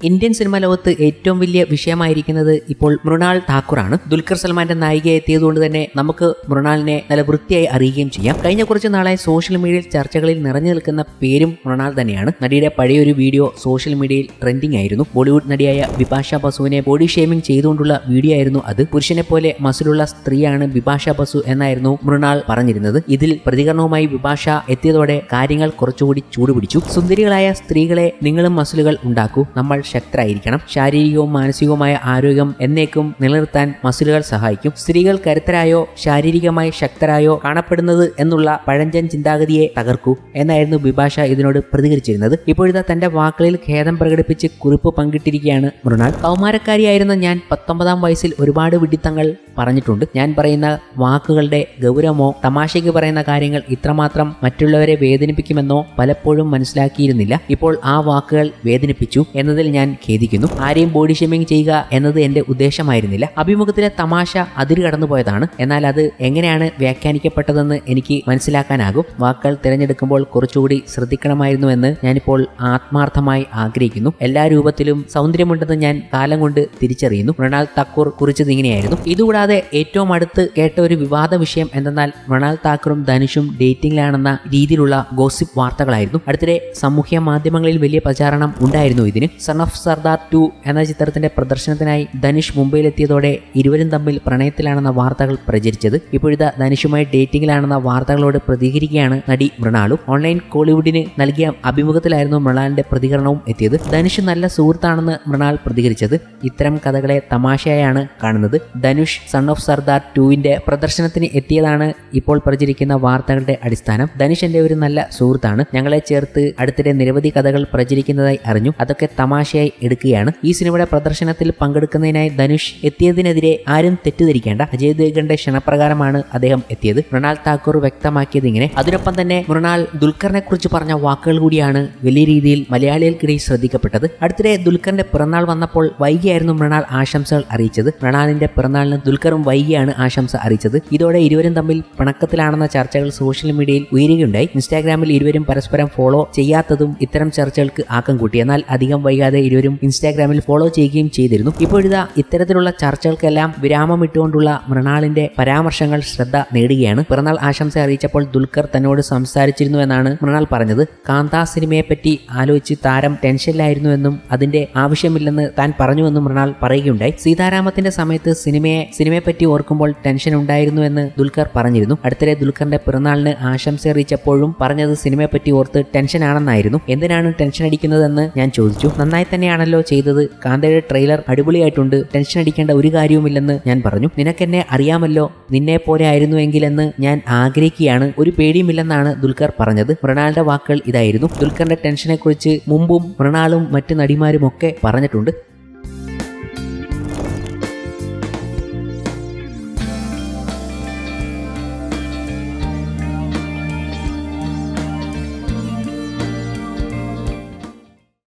Indian cinema ലോകത്ത് ഏറ്റവും വലിയ വിഷയമായിരിക്കുന്നത് ഇപ്പോൾ മൃണാൾ ഠാക്കൂറാണ് ദുൽഖർ സൽമാന്റെ നായികയെ എത്തിയതുകൊണ്ട് തന്നെ നമുക്ക് മൃണാളിനെ നല്ല വൃത്തിയായി അറിയുകയും ചെയ്യാം. കഴിഞ്ഞ കുറച്ച് നാളായി സോഷ്യൽ മീഡിയയിൽ ചർച്ചകളിൽ നിറഞ്ഞു നിൽക്കുന്ന പേരും മൃണാൾ തന്നെയാണ്. നടിയുടെ പഴയൊരു വീഡിയോ സോഷ്യൽ മീഡിയയിൽ ട്രെൻഡിംഗ് ആയിരുന്നു. ബോളിവുഡ് നടിയായ ബിപാഷ ബസുവിനെ ബോഡി ഷേമിംഗ് ചെയ്തുകൊണ്ടുള്ള വീഡിയോ ആയിരുന്നു അത്. പുരുഷനെ പോലെ മസിലുള്ള സ്ത്രീയാണ് ബിപാഷ ബസു എന്നായിരുന്നു മൃണാൾ പറഞ്ഞിരുന്നത്. ഇതിൽ പ്രതികരണവുമായി ബിപാഷ എത്തിയതോടെ കാര്യങ്ങൾ കുറച്ചുകൂടി ചൂടുപിടിച്ചു. സുന്ദരികളായ സ്ത്രീകളെ നിങ്ങളും മസിലുകൾ ഉണ്ടാക്കൂ. നമ്മൾ ശക്തരായിരിക്കണം. ശാരീരികവും മാനസികവുമായ ആരോഗ്യം എന്നേക്കും നിലനിർത്താൻ മസിലുകൾ സഹായിക്കും. സ്ത്രീകൾ കരുത്തരായോ ശാരീരികമായി ശക്തരായോ കാണപ്പെടുന്നത് എന്നുള്ള പഴഞ്ചൻ ചിന്താഗതിയെ തകർക്കൂ എന്നായിരുന്നു ബിഭാഷ ഇതിനോട് പ്രതികരിച്ചിരുന്നത്. ഇപ്പോഴത്തെ തന്റെ വാക്കുകളിൽ ഖേദം പ്രകടിപ്പിച്ച് കുറിപ്പ് പങ്കിട്ടിരിക്കുകയാണ് മൃണാൾ കൗമാരക്കാരിയായിരുന്ന ഞാൻ പത്തൊമ്പതാം വയസ്സിൽ ഒരുപാട് വിഡിത്തങ്ങൾ പറഞ്ഞിട്ടുണ്ട്. ഞാൻ പറയുന്ന വാക്കുകളുടെ ഗൗരവമോ തമാശയ്ക്ക് പറയുന്ന കാര്യങ്ങൾ ഇത്രമാത്രം മറ്റുള്ളവരെ വേദനിപ്പിക്കുമെന്നോ പലപ്പോഴും മനസ്സിലാക്കിയിരുന്നില്ല. ഇപ്പോൾ ആ വാക്കുകൾ വേദനിപ്പിച്ചു എന്നതിൽ ഞാൻ ഖേദിക്കുന്നു. ആരെയും ബോഡി ഷേമിംഗ് ചെയ്യുക എന്നത് എന്റെ ഉദ്ദേശമായിരുന്നില്ല. അഭിമുഖത്തിലെ തമാശ അതിര് കടന്നുപോയതാണ്. എന്നാൽ അത് എങ്ങനെയാണ് വ്യാഖ്യാനിക്കപ്പെട്ടതെന്ന് എനിക്ക് മനസ്സിലാക്കാനാകും. വാക്കുകൾ തിരഞ്ഞെടുക്കുമ്പോൾ കുറച്ചുകൂടി ശ്രദ്ധിക്കണമായിരുന്നു ശ്രദ്ധിക്കണമായിരുന്നുവെന്ന് ഞാനിപ്പോൾ ആത്മാർത്ഥമായി ആഗ്രഹിക്കുന്നു. എല്ലാ രൂപത്തിലും സൗന്ദര്യമുണ്ടെന്ന് ഞാൻ കാലം കൊണ്ട് തിരിച്ചറിയുന്നു. മൃണാൾ തക്കൂർ കുറിച്ചത് ഇങ്ങനെയായിരുന്നു. ഇതുകൂടാതെ ഏറ്റവും അടുത്ത് കേട്ട ഒരു വിവാദ വിഷയം എന്തെന്നാൽ മൃണാൽ താക്കറും ധനുഷും ഡേറ്റിംഗിലാണെന്ന രീതിയിലുള്ള ഗോസിപ്പ് വാർത്തകളായിരുന്നു. അടുത്തിടെ സാമൂഹ്യ മാധ്യമങ്ങളിൽ വലിയ പ്രചാരണം ഉണ്ടായിരുന്നു ഇതിന്. സൺ ഓഫ് സർദാർ ടു എന്ന ചിത്രത്തിന്റെ പ്രദർശനത്തിനായി ധനുഷ് മുംബൈയിലെത്തിയതോടെ ഇരുവരും തമ്മിൽ പ്രണയത്തിലാണെന്ന വാർത്തകൾ പ്രചരിച്ചത്. ഇപ്പോഴത്തെ ധനുഷുമായി ഡേറ്റിംഗിലാണെന്ന വാർത്തകളോട് പ്രതികരിക്കുകയാണ് നടി മൃണാളും. ഓൺലൈൻ കോളിവുഡിന് നൽകിയ അഭിമുഖത്തിലായിരുന്നു മൃണാലിന്റെ പ്രതികരണവും എത്തിയത്. ധനുഷ് നല്ല സുഹൃത്താണെന്ന് മൃണാൾ പ്രതികരിച്ചത്. ഇത്തരം കഥകളെ തമാശയായാണ് കാണുന്നത്. ധനുഷ് സൺ ഓഫ് സർദാർ ടുവിന്റെ പ്രദർശനത്തിന് എത്തിയതാണ് ഇപ്പോൾ പ്രചരിക്കുന്ന വാർത്തകളുടെ അടിസ്ഥാനം. ധനുഷ് ഒരു നല്ല സുഹൃത്താണ്. ഞങ്ങളെ ചേർത്ത് അടുത്തിടെ നിരവധി കഥകൾ പ്രചരിക്കുന്നതായി അറിഞ്ഞു. അതൊക്കെ തമാശയായി എടുക്കുകയാണ്. ഈ സിനിമയുടെ പ്രദർശനത്തിൽ പങ്കെടുക്കുന്നതിനായി ധനുഷ് എത്തിയതിനെതിരെ ആരും തെറ്റിദ്ധരിക്കേണ്ട. അജയ് ദേഗന്റെ ക്ഷണപ്രകാരമാണ് അദ്ദേഹം എത്തിയത്. മൃണാൾ താക്കൂർ വ്യക്തമാക്കിയത് ഇങ്ങനെ അതിനൊപ്പം തന്നെ മൃണാൾ ദുൽഖറിനെ കുറിച്ച് പറഞ്ഞ വാക്കുകൾ കൂടിയാണ് വലിയ രീതിയിൽ മലയാളികൾക്കിടയിൽ ശ്രദ്ധിക്കപ്പെട്ടത്. അടുത്തിടെ ദുൽഖറിന്റെ പിറന്നാൾ വന്നപ്പോൾ വൈകിയായിരുന്നു മൃണാൾ ആശംസകൾ അറിയിച്ചത്. മൃണാളിന്റെ പിറന്നാളിന് ദുൽഖറും വൈകിയാണ് ആശംസ അറിയിച്ചത്. ഇതോടെ ഇരുവരും തമ്മിൽ പിണക്കത്തിലാണെന്ന ചർച്ചകൾ സോഷ്യൽ മീഡിയയിൽ ഉയരുകയുണ്ടായി. ഇൻസ്റ്റാഗ്രാമിൽ ഇരുവരും പരസ്പരം ഫോളോ ചെയ്യാത്തതും ഇത്തരം ചർച്ചകൾക്ക് ആക്കം കൂട്ടി. എന്നാൽ അധികം വൈകാതെ ഇരുവരും ഇൻസ്റ്റാഗ്രാമിൽ ഫോളോ ചെയ്യുകയും ചെയ്തിരുന്നു. ഇപ്പോഴിതാ ഇത്തരത്തിലുള്ള ചർച്ചകൾക്കെല്ലാം വിരാമം ഇട്ടുകൊണ്ടുള്ള മൃണാളിന്റെ പരാമർശങ്ങൾ ശ്രദ്ധ നേടുകയാണ്. പിറന്നാൾ ആശംസ അറിയിച്ചപ്പോൾ ദുൽഖർ തന്നോട് സംസാരിച്ചിരുന്നു എന്നാണ് മൃണാൾ പറഞ്ഞത്. കാന്ത സിനിമയെ പറ്റി ആലോചിച്ച് താരം ടെൻഷനിലായിരുന്നുവെന്നും അതിന്റെ ആവശ്യമില്ലെന്ന് താൻ പറഞ്ഞുവെന്നും മൃണാൾ പറയുകയുണ്ടായി. സീതാരാമത്തിന്റെ സമയത്ത് സിനിമയെ സിനിമയെ പറ്റി ഓർക്കുമ്പോൾ ടെൻഷൻ ഉണ്ടായിരുന്നു എന്ന് ദുൽഖർ പറഞ്ഞിരുന്നു. അടുത്തിടെ ദുൽഖറിന്റെ പിറന്നാളിന് ആശംസ അറിയിച്ചപ്പോഴും പറഞ്ഞത് സിനിമയെ പറ്റി ഓർത്ത് ടെൻഷനാണെന്നായിരുന്നു എന്തിനാണ് ടെൻഷൻ അടിക്കുന്നതെന്ന് ഞാൻ ചോദിച്ചു. നന്നായി തന്നെയാണല്ലോ ചെയ്തത്. കാന്തയുടെ ട്രെയിലർ അടിപൊളിയായിട്ടുണ്ട്. ടെൻഷൻ അടിക്കേണ്ട ഒരു കാര്യവുമില്ലെന്ന് ഞാൻ പറഞ്ഞു. നിനക്കെന്നെ അറിയാമല്ലോ. നിന്നെ പോലെ ആയിരുന്നുവെങ്കിലെന്ന് ഞാൻ ആഗ്രഹിക്കുകയാണ്. ഒരു പേടിയുമില്ലെന്നാണ് ദുൽഖർ പറഞ്ഞത്. മൃണാളിന്റെ വാക്കുകൾ ഇതായിരുന്നു. ദുൽഖറിന്റെ ടെൻഷനെ കുറിച്ച് മുമ്പും മൃണാളും മറ്റ് നടിമാരും ഒക്കെ പറഞ്ഞിട്ടുണ്ട്.